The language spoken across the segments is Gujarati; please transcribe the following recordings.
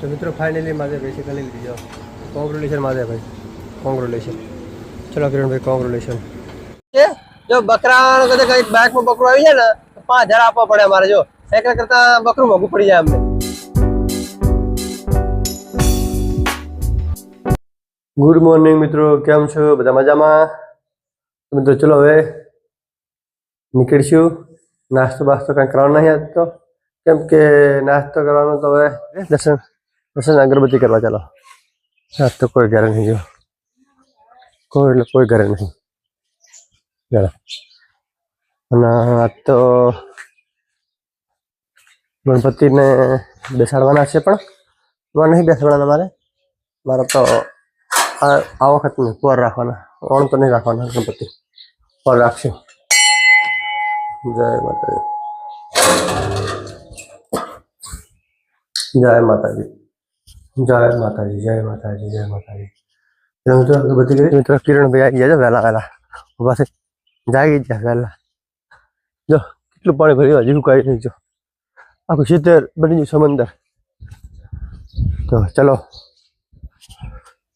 તો મિત્રો ફાઇનલી મારે બેસિકલી લીધી જાઓ કોંગ્રેચ્યુલેશન મારે ભાઈ. કોંગ્રેચ્યુલેશન ચલો કિરણભાઈ કોંગ્રેચ્યુલેશન જો બકરા કદાચ કઈ બાઇકમાં બકરું આવી જાય ને તો પાંચ હજાર આપવા પડે અમારે જો. સાયકલ કરતા બકરું મોંઘું પડી જાય અમને. ગુડ મોર્નિંગ મિત્રો કેમ છો? બધા મજામાં? મિત્રો ચલો હવે નીકળીશું. નાસ્તો બાસ્તો કાંઈ કરવાનો નહીં તો. કેમ કે નાસ્તો કરવાનો તો હવે દર્શન દર્શન અગરબત્તી કરવા ચાલો. આજ તો કોઈ ઘરે નહીં જો. કોઈ એટલે કોઈ ઘરે નહીં. ચાલો. અને આજ તો ગણપતિને બેસાડવાના છે પણ. એમાં નહીં બેસાડવાના મારે મારે તો આ આ વખત નહીં, પર રાખવાના. ઓણ તો નહીં રાખવાના ગણપતિ. પર રાખશું. જય માતાજી. જય માતાજી. જય માતાજી જય માતાજી જય માતાજી તો મિત્રો અગરબત્તી કરી મિત્રો કિરણભાઈ આવી ગયા છે વહેલા વહેલા ઉભા થઈ જાગી ગયા વહેલા જો કેટલું પાણી ભર્યું હજી કઈ નહીં જો આખું સિત્તેર બની ગયું સમંદર તો ચલો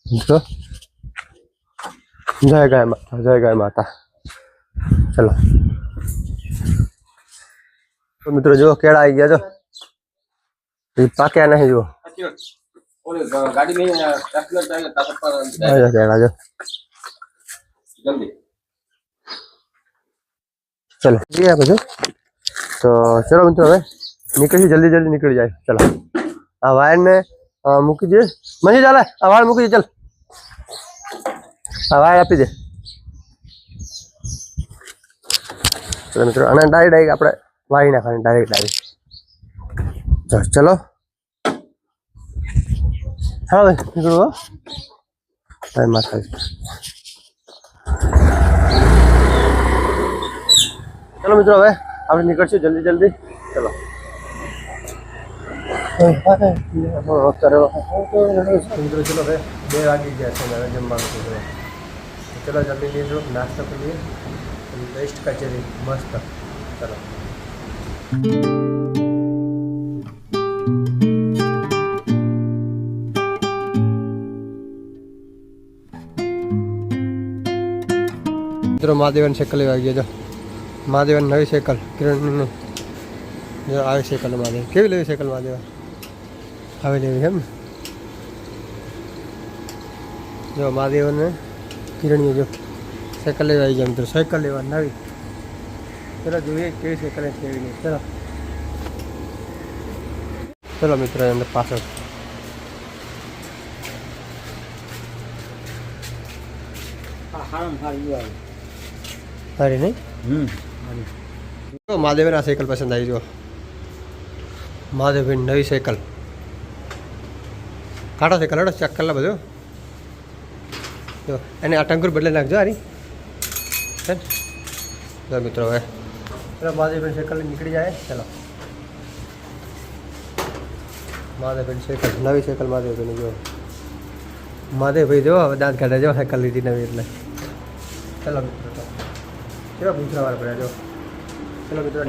મિત્રો જય ગાય માતા જય ગાય માતા ચલો તો મિત્રો જો કેળા આવી ગયા જો હજી પાક્યા નહીં જુઓ ઓલી ગાડી में ट्रैक्टर चाहिए ताकत पर આવ્યા કેળા જો जल्दी ચલો ગયા બધું તો ચલો મિત્રો હવે નીકળી જલ્દી જલ્દી નીકળી જાય ચલો આ વાયરને અ, મૂકી દે મજી ચાલે આ વાયર મૂકી દે ચાલ આ વાયર આપી દે ચલો મિત્રો અને ડાયરેક્ટ ડાયરેક્ટ આપણે વાળી નાખવાની ડાયરેક્ટ ડાયરેક્ટ ચલો હા ભાઈ નીકળું હો ભાઈ માથાજી ચલો મિત્રો હવે આપણે નીકળશું જલ્દી જલ્દી ચલો મિત્રો ચલો હવે બે વાગી ગયા છે હવે જમવાનું છે ચલો જલ્દી લીધો નાસ્તો કરીએ બેસ્ટ કચેરી મસ્ત ચલો મિત્રો, મહાદેવન સાયકલ લેવા આવી જો, મહાદેવની નવી સાયકલ, કિરણની. જો, આવી સાયકલ મહાદેવ કેવી લેવી સાયકલ મહાદેવ હવે લેવી એમ? જો, મહાદેવને કિરણીએ જો, સાયકલ લેવા આવી ગયા મિત્રો. સાયકલ લેવા નવી. ચલો, જોઈએ કેવી સાયકલ કેવી નહીં. ચલો. ચલો, મિત્રો અંદર પાછળ. હા હા you are. અરે નહીં? હમ. મહાદેવન આ સાયકલ પસંદ આવી જો મહાદેવભાઈ નવી સાયકલ. કાઢો સાયકલ હેડો ચેક કરેલા બધો. જો એને આ ટંકુર બદલે નાખજો આની ચાલ મિત્રો હવે. ચલો મહાદેવભાઈ સાયકલ નીકળી જાય. ચલો. મહાદેવભાઈ સાયકલ નવી સાયકલ મહાદેવભાઈની જો. મહાદેવભાઈ જો હવે દાંત કાઢે જો સાયકલ લીધી નવી એટલે. ચલો ચલો ચલો પૂછવા વાર પડ્યા જો ચલો મિત્રો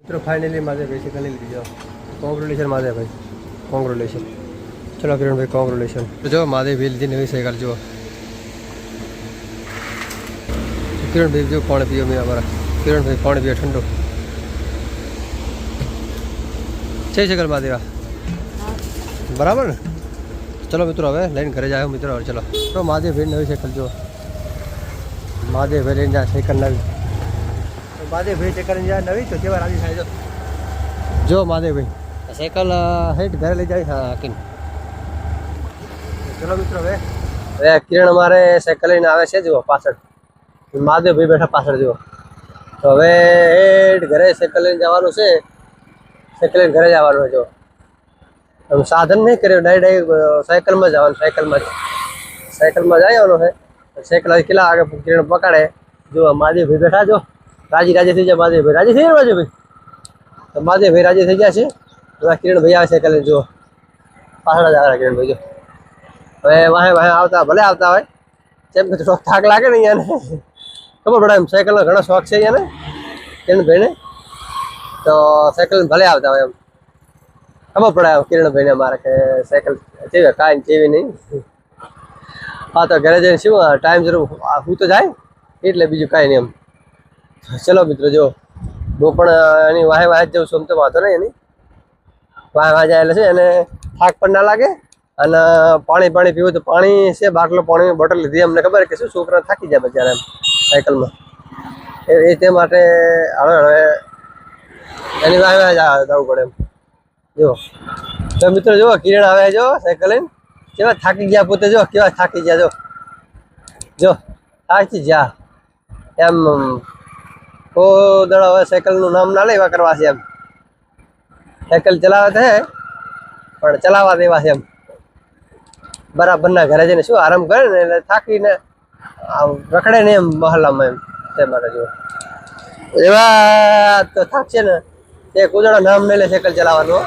મિત્રો ફાઇનલી મારે બેસિકલી લીધી જાઓ કોંગ્રેચ્યુલેશન મારે ભાઈ કોંગ્રેચ્યુલેશન ચલો કિરણભાઈ કોંગ્રેચ્યુલેશન તો જો મારે ભાઈ લીધી નવી સાયકલ જુઓ કિરણભાઈ જો પાણી પીઓ મેં અમારા. કિરણભાઈ, પાણી પીઓ ઠંડુ. જય સાયકલ મહાદેવા. બરાબર ને? ચલો મિત્રો, હવે લઈને ઘરે જાય મિત્રો, હવે ચલો. તો મહાદેવ ભાઈ નવી સાયકલ જો મહાદેવ ભાઈ લઈને જાય સાયકલ નવી. તો મહાદેવ ભાઈ સાયકલ જાય નવી, તો કેવા રાજી થાય, જો. મહાદેવ ભાઈ સાયકલ હેઠ ઘરે લઈ જાય હાકીને. ચલો મિત્રો, હવે. હવે કિરણ અમારે સાયકલ લઈને આવે છે, જુઓ, પાછળ. મહાદેવ ભાઈ બેઠા પાછળ જુઓ. તો હવે હેઠ ઘરે સાયકલ લઈને જવાનું છે. સાયકલ લઈને ઘરે જવાનું છે જો સાધન નહીં કર્યું, ડાયરેક્ટ સાયકલમાં જવાનું, સાયકલમાં જ. સાયકલમાં આવવાનું છે. સાયકલ કેટલા આગળ કિરણ પકડે. જો મહાદેવભાઈ બેઠા જો રાજી રાજી થઈ જાય મહાદેવભાઈ. રાજી થઈ જાય મહાદેવભાઈ? તો મહાદેવભાઈ રાજી થઈ ગયા છે. બધા કિરણભાઈ આવે સાયકલ જો પાછળ જ આવે કિરણભાઈ જો હવે વાહે વાહે આવતા ભલે આવતા હોય. કેમ કે થોડોક થાક લાગે ને અહીંયાને. ખબર પડે એમ સાયકલનો ઘણા શોખ છે અહીંયાને કિરણભાઈને. તો સાયકલ ભલે આવતા હોય એમ. ખબર પડે એમ કિરણભાઈને અમારે કે સાયકલ જેવી કાંઈ જેવી નહીં. હા, તો ઘરે જઈને શું ટાઈમ જરૂર હું તો જાય, એટલે બીજું કાંઈ નહીં એમ. ચલો મિત્રો જો હું પણ એની વાહે વાહે જ જઉં છું આમ તો વાંધો નહીં એની. વાહે વાહે જાય છે, એને થાક પણ ના લાગે. અને પાણી પાણી પીવું તો પાણી છે, બાટલો પાણી બોટલ લીધી અમને ખબર કે શું છોકરા થાકી જાય બચારા એમ. સાયકલમાં. એ તે માટે હવે હવે એની વાહે જવું પડે એમ. જો તો મિત્રો જુઓ, કિરણ આવે જો સાયકલ લઈને કેવા થાકી ગયા પોતે જો કેવા થાકી ગયા જો જો થાકી ગયા. એમ ઓ દડા, હવે સાયકલનું નામ ના લેવા કરવા છે એમ. સાયકલ ચલાવે છે પણ ચલાવવા દેવા છે એમ. બરાબરના ઘરે જઈને શું આરામ કરે ને એટલે થાકીને રખડે ને એમ મહલ્લામાં એમ, તે માટે જો એવા તો થાક છે ને, તે કુદડો નામ મેલે સાયકલ ચલાવવાનું.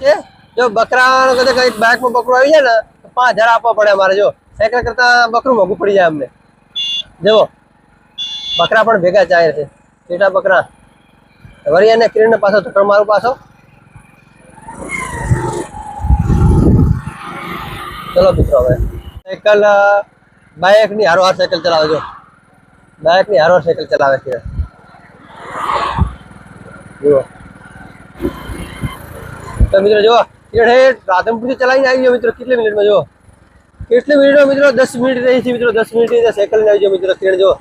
છે? જો બકરાનો કદાચ કંઈક બાઇકમાં બકરો આવી જાય ને, તો પાંચ હજાર આપવા પડે અમારે, જો. સાયકલ કરતા બકરું મોઘું પડી જાય અમને. જુઓ. બકરા પણ ભેગા ચાય છે. કેટલા બકરા? વળી એને કિરણ પાછો ધક્કડ મારું પાછો. ચલો મિત્રો હવે સાયકલ બાઇક ની હારો હાર સાયકલ ચલાવે જો બાઇક ની હારો હાર સાયકલ ચલાવે છે જુઓ તો મિત્રો જો કિરણ હે રાધનપુરથી ચલાવીને આવી ગયો મિત્રો કેટલી મિનિટમાં જો કેટલી મિનિટમાં મિત્રો દસ મિનિટ રહી છે મિત્રો દસ મિનિટ સાયકલ ને આવી ગયો મિત્રો કિરણ જો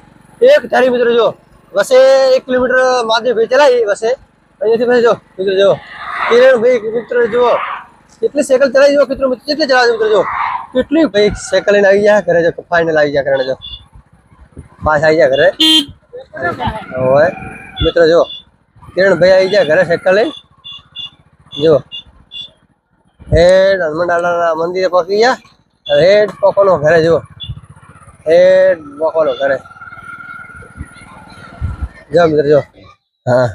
એક ધારી મિત્રો જો વસે એક કિલોમીટર મહાદેવ ભાઈ ચલાવી વસે અહીંયાથી પછી જો મિત્રો જો કિરણ ભાઈ મિત્રો જો કેટલી સાયકલ ચલાવી જો મિત્રો કેટલી ચલાવે મિત્રો જો કેટલી ભાઈ સાયકલ લઈને આવી જાય ઘરે જો ફાઇનલ આવી જાય ઘરે જો પાસ આવી જાય ઘરે હવે મિત્રો જો કિરણ ભાઈ આવી જાય ઘરે સાયકલ લઈને જો હેડ હનુમાન દાદાના મંદિરે પહોંચી ગયા હેડ પોકોનો ઘરે જો હેડ પોકોનો ઘરે જો મિત્ર જો હા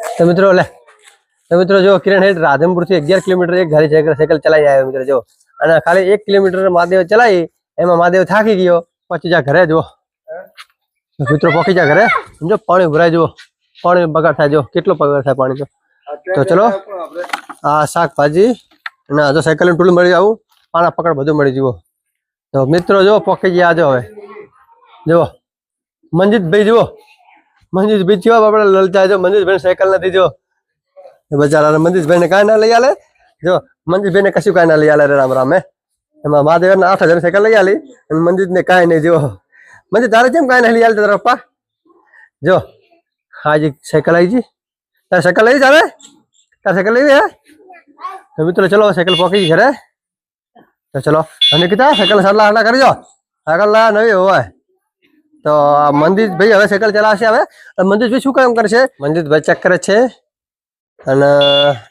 તો મિત્રો લે તો મિત્રો જો કિરણ હેડ રાધનપુરથી અગિયાર કિલોમીટર એક ઘરે સાયકલ સાયકલ ચલાવી આવ્યો મિત્ર જો અને ખાલી એક કિલોમીટર મહાદેવ ચલાવી એમાં મહાદેવ થાકી ગયો પછી જા ઘરે જો મિત્રો પહોંચી જા ઘરે સમજો પાણી ભરાય જુઓ પાણી બગાડ થાય જો કેટલો બગાડ થાય પાણી તો તો ચલો આ શાકભાજી અને આ જો સાયકલ ટૂલ મળી આવું પાણા પકડ બધું મળી જુઓ તો મિત્રો જો પોકી ગયા આજો હવે જુઓ મનજીતભાઈ જુઓ મનજીતભાઈ થયો આપણે લલચા જો મનજીતભાઈ સાયકલ નથી જો એ બચારા મનજીતભાઈને કાંઈ ના લઈ આલે જો મનજીતભાઈને કશું કાંઈ ના લઈ આલે રે રામ રામ હે? એમાં મહાદેવના આઠ હજાર સાયકલ લઈ આલી અને મનજીતને કાંઈ નહીં જો મંજીત તારે કેમ કાંઈ નહીં લઈ આલે તારા પપ્પા? જો હાજી સાયકલ આવી જી તારે સાયકલ લઈ જાવે તારે? સાયકલ લેવી હે? તો મિત્રો ચલો સાયકલ પોકી ઘરે તો ચલો અને કીધા સાયકલ સાટલા આટલા કરજો સાયકલ લા નવી હોય. તો આ ભાઈ હવે સાયકલ ચલાવશે હવે. અને ભાઈ શું કામ કરશે? મંદિર ભાઈ ચેક કરે છે. અને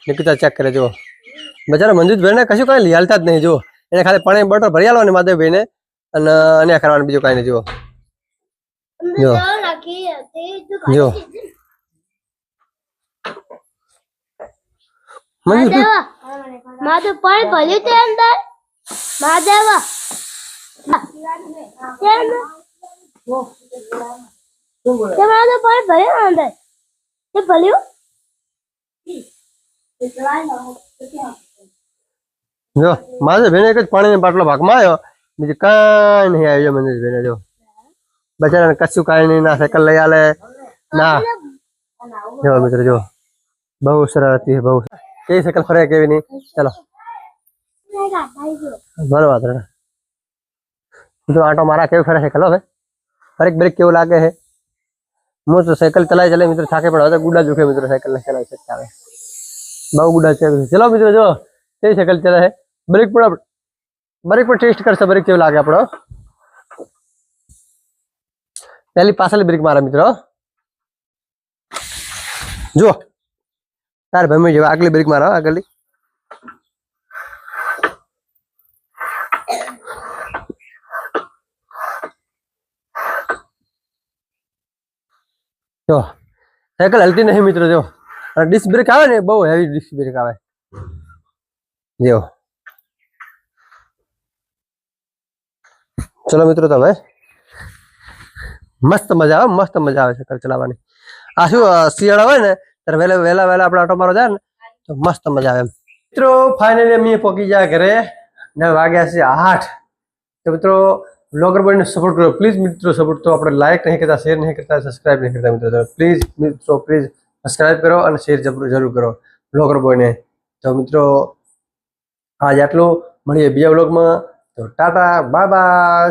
નિકિતા ચેક કરે જો બચારા મનજીતભાઈને કશું કાંઈ હાલતા જ નહીં જુઓ. એને ખાલી પાણી બોટલ ભરી આલવાની માધવભાઈને અને અને કરવાનું બીજું કાંઈ નહીં જુઓ. જો જો મનજીતભાઈ માધવ પણ ભર્યું તે અંદર? મહાદેવ તે માધવ પણ ભર્યું અંદર? તે ભર્યું? જો મારે બેને એક જ પાણીનો બાટલો ભાગમાં આવ્યો બીજું કાંઈ નહીં આવ્યો મનીષ બેને જો બચારાને કશું કાંઈ નહીં ના સાયકલ લઈ આલે ના જો મિત્ર જો બહુ સરળ હતી બહુ કેવી સાયકલ ફરે કેવી નહીં ચલો ભલો વાત રે મિત્રો આટો મારા કેવું ફરે સાયકલ હવે બ્રેક બ્રેક કેવું લાગે છે હું તો સાયકલ ચલાવી ચલાવી મિત્રો થાકે પણ હવે તો ગુડા દુખે મિત્રો સાયકલ ને ચલાવી શકતા આવે બહુ ગુડા છે ચલો મિત્રો જો કેવી સાયકલ ચલાવે છે બ્રેક પણ આપણે બ્રેક પણ ટેસ્ટ કરશે બ્રેક કેવું લાગે આપણો પહેલી પાછળ બ્રેક મારા મિત્રો જુઓ તાર ભાઈ જેવા આગલી બ્રેક મારો આગળની જો સાયકલ હલતી નહીં મિત્રો જો અને ડિસ્ક બ્રેક આવે ને બહુ હેવી ડિસ્ક બ્રેક આવે જો ચલો મિત્રો તમે. મસ્ત મજા આવે, મસ્ત મજા આવે સાયકલ ચલાવવાની. આ શું શિયાળા હોય ને, ત્યારે વહેલા વહેલા વહેલા આપણે આટો મારો જાય ને, તો મસ્ત મજા આવે. મિત્રો ફાઇનલી અમે પહોંચી ગયા ઘરે ને વાગ્યા છે આઠ. તો મિત્રો બ્લોગર બોયને સપોર્ટ કરો. પ્લીઝ મિત્રો સપોર્ટ તો આપણે લાઈક નહીં કરતા શેર નહીં કરતા સબસ્ક્રાઇબ નહીં કરતા મિત્રો. પ્લીઝ મિત્રો પ્લીઝ સબસ્ક્રાઇબ કરો અને શેર જરૂર કરો બ્લોગર બોયને તો મિત્રો, આજ આટલું. મળીએ બીજા બ્લોગમાં তো টাটা বাই বাই